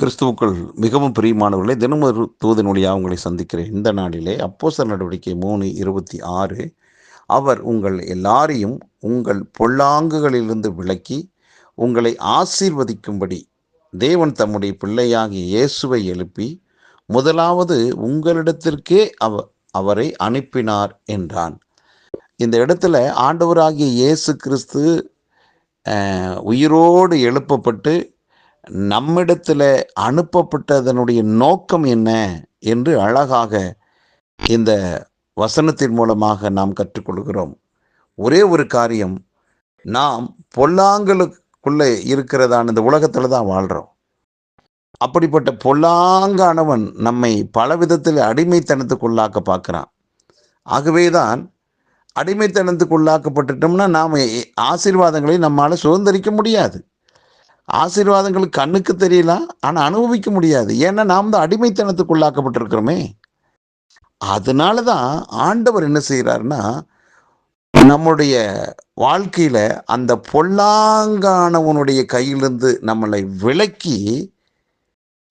கிறிஸ்துவுக்குள் மிகவும் பிரியமானவர்களே தினம் ஒரு தூதனுடைய உங்களை சந்திக்கிறேன். இந்த நாளிலே அப்போஸ்தலர் நடவடிக்கை மூணு இருபத்தி ஆறு. அவர் உங்கள் எல்லாரையும் உங்கள் பொல்லாங்குகளிலிருந்து விலக்கி உங்களை ஆசீர்வதிக்கும்படி தேவன் தம்முடைய பிள்ளையாகிய இயேசுவை எழுப்பி முதலாவது உங்களிடத்திற்கே அவ அவரை அனுப்பினார் என்றான். இந்த இடத்துல ஆண்டவராகிய இயேசு கிறிஸ்து உயிரோடு எழுப்பப்பட்டு நம்மிடத்தில் அனுப்பப்பட்டதனுடைய நோக்கம் என்ன என்று அழகாக இந்த வசனத்தின் மூலமாக நாம் கற்றுக்கொள்கிறோம். ஒரே ஒரு காரியம் நாம் பொல்லாங்களுக்குள்ளே இருக்கிறதான இந்த உலகத்தில் தான் வாழ்கிறோம் அப்படிப்பட்ட பொல்லாங்கானவன் நம்மை பல விதத்தில் அடிமைத்தனத்துக்குள்ளாக்க பார்க்குறான். ஆகவே தான் அடிமைத்தனத்துக்குள்ளாக்கப்பட்டுட்டோம்னா நாம் ஆசீர்வாதங்களை நம்மால் சுதந்திரிக்க முடியாது. ஆசீர்வாதங்கள் கண்ணுக்கு தெரியலாம் ஆனால் அனுபவிக்க முடியாது. ஏன்னா நாம் தான் அடிமைத்தனத்துக்குள்ளாக்கப்பட்டிருக்கிறோமே அதனால தான் ஆண்டவர் என்ன செய்கிறாருன்னா நம்முடைய வாழ்க்கையில் அந்த பொல்லாங்கானவனுடைய கையிலிருந்து நம்மளை விலக்கி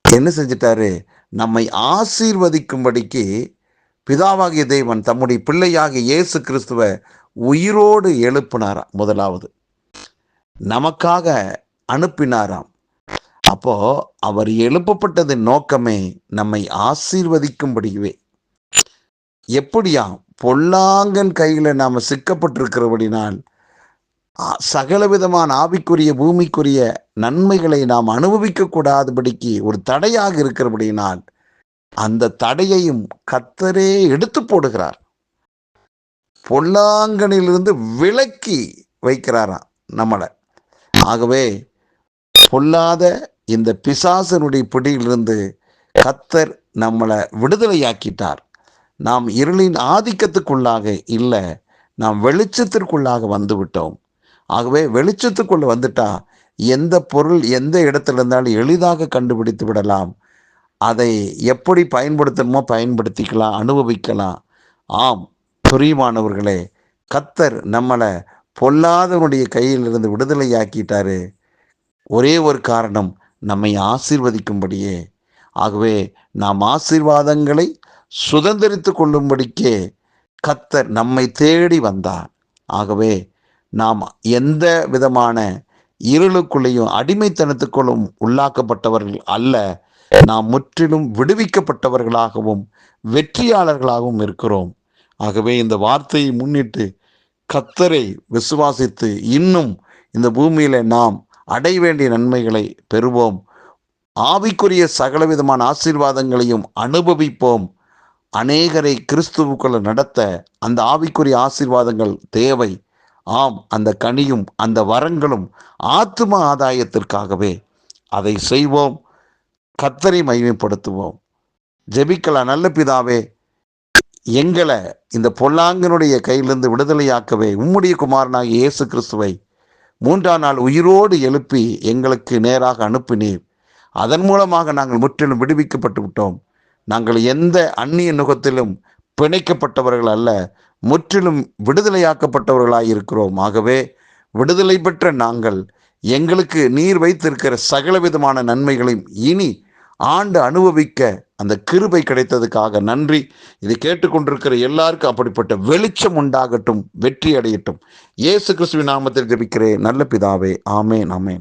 என்ன செஞ்சிட்டாரு? நம்மை ஆசீர்வதிக்கும்படிக்கு பிதாவாகிய தேவன் தம்முடைய பிள்ளையாகிய இயேசு கிறிஸ்துவ உயிரோடு எழுப்பினாராம் முதலாவது. நமக்காக அனுப்பினாராம். அப்போ அவர் எழுப்பப்பட்டது நோக்கமே நம்மை ஆசீர்வதிக்கும்படியவே எப்படியா? பொல்லாங்கன் கையில் நாம் சிக்கப்பட்டிருக்கிறபடினால் சகலவிதமான ஆவிக்குரிய பூமிக்குரிய நன்மைகளை நாம் அனுபவிக்க கூடாதபடிக்கு ஒரு தடையாக இருக்கிறபடினால் அந்த தடையையும் கத்தரே எடுத்து போடுகிறார். பொல்லாங்கனிலிருந்து விலக்கி வைக்கிறாராம் நம்மளை. ஆகவே பொல்லாத இந்த பிசாசனுடைய பிடியிலிருந்து கத்தர் நம்மளை விடுதலையாக்கிட்டார். நாம் இருளின் ஆதிக்கத்துக்குள்ளாக இல்லை நாம் வெளிச்சத்திற்குள்ளாக வந்துவிட்டோம். ஆகவே வெளிச்சத்துக்குள்ளே வந்துட்டா எந்த பொருள் எந்த இடத்துல இருந்தாலும் எளிதாக கண்டுபிடித்து விடலாம். அதை எப்படி பயன்படுத்தணுமோ பயன்படுத்திக்கலாம் அனுபவிக்கலாம். ஆம் பிரியமானவர்களே கத்தர் நம்மளை பொல்லாதவனுடைய கையிலிருந்து விடுதலையாக்கிட்டாரு. ஒரே ஒரு காரணம் நம்மை ஆசீர்வதிக்கும்படியே. ஆகவே நாம் ஆசீர்வாதங்களை சுதந்திரித்து கொள்ளும்படிக்கே கத்தர் நம்மை தேடி வந்தார். ஆகவே நாம் எந்த விதமான இருளுக்குள்ளேயும் அடிமைத்தனத்துக்குள்ளும் உள்ளாக்கப்பட்டவர்கள் அல்ல நாம் முற்றிலும் விடுவிக்கப்பட்டவர்களாகவும் வெற்றியாளர்களாகவும் இருக்கிறோம். ஆகவே இந்த வார்த்தையை முன்னிட்டு கத்தரை விசுவாசித்து இன்னும் இந்த பூமியில் நாம் அடைய வேண்டிய நன்மைகளை பெறுவோம். ஆவிக்குரிய சகலவிதமான ஆசீர்வாதங்களையும் அனுபவிப்போம். அநேகரை கிறிஸ்துவுக்குள்ள நடத்த அந்த ஆவிக்குரிய ஆசீர்வாதங்கள் தேவை. ஆம் அந்த கனியும் அந்த வரங்களும் ஆத்ம ஆதாயத்திற்காகவே அதை செய்வோம். கத்தரை மகிமைப்படுத்துவோம். ஜெபிக்கலாம் நல்ல பிதாவே எங்களை இந்த பொல்லாங்கனுடைய கையிலிருந்து விடுதலையாக்கவே உம்முடைய குமாரனாகிய இயேசு கிறிஸ்துவை மூன்றாம் நாள் உயிரோடு எழுப்பி எங்களுக்கு நேராக அனுப்பினீர். அதன் மூலமாக நாங்கள் முற்றிலும் விடுவிக்கப்பட்டு விட்டோம். நாங்கள் எந்த அந்நிய நுகத்திலும் பிணைக்கப்பட்டவர்கள் அல்ல முற்றிலும் விடுதலையாக்கப்பட்டவர்களாக இருக்கிறோம் ஆகவே விடுதலை பெற்ற நாங்கள் எங்களுக்கு நீர் வைத்திருக்கிற சகல விதமான நன்மைகளையும் இனி ஆண்டு அனுபவிக்க அந்த கிருபை கிடைத்ததுக்காக நன்றி. இது கேட்டுக்கொண்டிருக்கிற எல்லாருக்கும் அப்படிப்பட்ட வெளிச்சம் உண்டாகட்டும் வெற்றி அடையட்டும் இயேசு கிறிஸ்துவின் நாமத்தில் ஜபிக்கிறேன். நல்ல பிதாவே ஆமேன் ஆமேன்.